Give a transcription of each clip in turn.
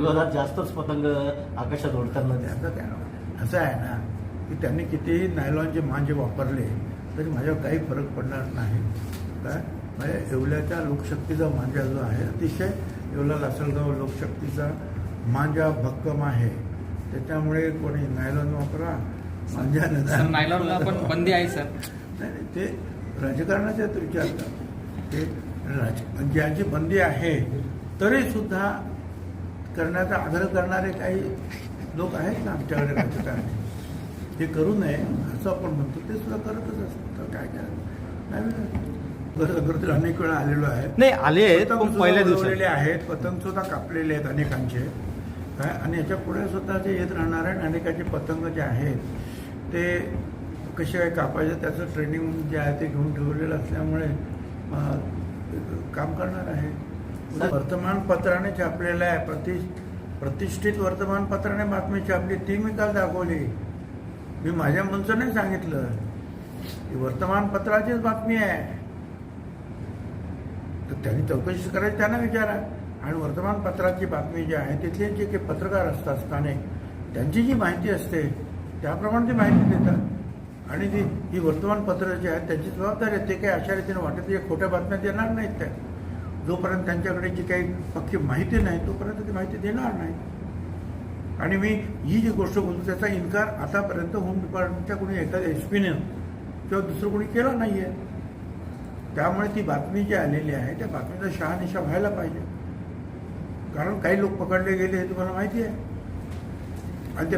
विरोधात जास्तच पतंग आकाशात ओढताना दिसतात. असं आहे ना की त्यांनी कितीही नायलॉनचे मांजे वापरले तरी माझ्यावर काही फरक पडणार नाही. काय म्हणजे येवल्याच्या लोकशक्तीचा मांजा जो आहे अतिशय येवला लासलगाव लोकशक्तीचा मांजा भक्कम आहे. त्याच्यामुळे कोणी नायलॉन वापरा मांजा नायलॉनला पण बंदी आहे सर. नाही ते राजकारणाच्याच विचारतात. ते राज ज्यांची बंदी आहे तरी सुद्धा करण्याचा आग्रह करणारे काही लोक आहेत ना आमच्याकडे राजकारणी ते करू नये असं आपण म्हणतो. ते सुद्धा करतच असतात. काय करायचं नाही गरज अनेक वेळा आलेलो आहे नाही आले आहेत पहिल्या दिवसात. आहेत. पतंग सुद्धा कापलेले आहेत अनेकांचे. काय? आणि याच्यापुढे सुद्धा जे येत राहणार आहे आणि अनेकांचे पतंग जे आहेत ते कसे काय कापायचे त्याचं ट्रेनिंग जे आहे ते घेऊन ठेवलेलं असल्यामुळे काम करणार आहे. वर्तमानपत्राने छापलेलं आहे. प्रति प्रतिष्ठित वर्तमानपत्राने बातमी छापली. ती मी काल दाखवली. मी माझ्या मनचं नाही सांगितलं. ही वर्तमानपत्राचीच बातमी आहे. तर त्यांनी चौकशी करायची त्यांना विचारा. आणि वर्तमानपत्राची बातमी जी आहे तिथले जे काही पत्रकार असतात स्थानिक त्यांची जी माहिती असते त्याप्रमाणे ती माहिती देतात. आणि ती ही वर्तमानपत्र जी आहेत त्यांची जबाबदारी आहे. ते काही अशा रीतीने वाटत खोट्या बातम्या देणार नाहीत त्या. जोपर्यंत त्यांच्याकडे जी काही पक्की माहिती नाही तोपर्यंत ती माहिती देणार नाही. आणि मी ही जी गोष्ट बोलतो त्याचा इन्कार आतापर्यंत होम डिपार्टमेंटच्या कोणी एखाद्या एस पीने किंवा दुसरं कोणी केला नाही आहे त्यामुळे ती बातमी जी आलेली आहे त्या बातमीचा शहानिशा व्हायला पाहिजे. कारण काही लोक पकडले गेले हे तुम्हाला माहिती आहे. आणि ते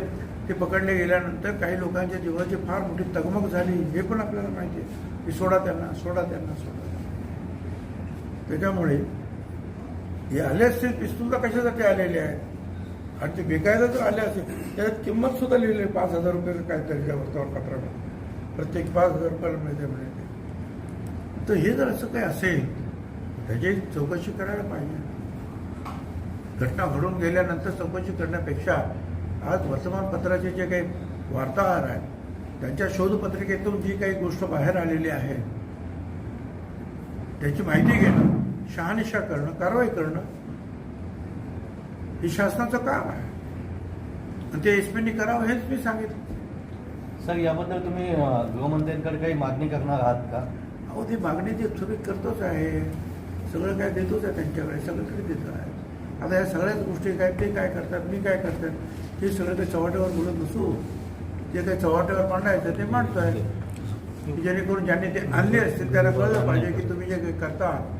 ते पकडले गेल्यानंतर काही लोकांच्या जीवाची फार मोठी तगमग झाली हे पण आपल्याला माहिती आहे. की सोडा त्यांना सोडा त्यांना सोडा त्याच्यामुळे हे आले असतील पिस्तूल तर कशासाठी आलेले आहेत? आणि ते विकायला जर आले असेल त्याच्यात किंमत सुद्धा लिहिली आहे. पाच हजार रुपये काहीतरी त्या वर्तमानपत्रामध्ये प्रत्येक पाच हजार रुपयाला मिळते मिळते तर हे जर असं काही असेल त्याची चौकशी करायला पाहिजे. घटना घडून गेल्यानंतर चौकशी करण्यापेक्षा आज वर्तमानपत्राचे जे काही वार्ताहर आहेत त्यांच्या शोधपत्रिकेतून जी काही गोष्ट बाहेर आलेली आहे त्याची माहिती घेणं शहानिशा करणं कारवाई करणं हे शासनाचं काम आहे. आणि ते एस पीनी करावं हेच मी सांगितलं. सर याबद्दल तुम्ही अं, गृहमंत्र्यांकडे काही मागणी करणार आहात का? अहो ती मागणी ती तुम्ही करतोच आहे. सगळं काय देतोच आहे त्यांच्याकडे सगळं काही देतो आहे. आता या सगळ्याच गोष्टी काय ते काय करतात मी काय करतात हे सगळं काही चव्हाट्यावर बोलत नसू जे काही चव्हाट्यावर मांडायचं ते मांडतोय. की जेणेकरून ज्यांनी ते आणले असतील त्यांना कळलं पाहिजे की तुम्ही जे काही करता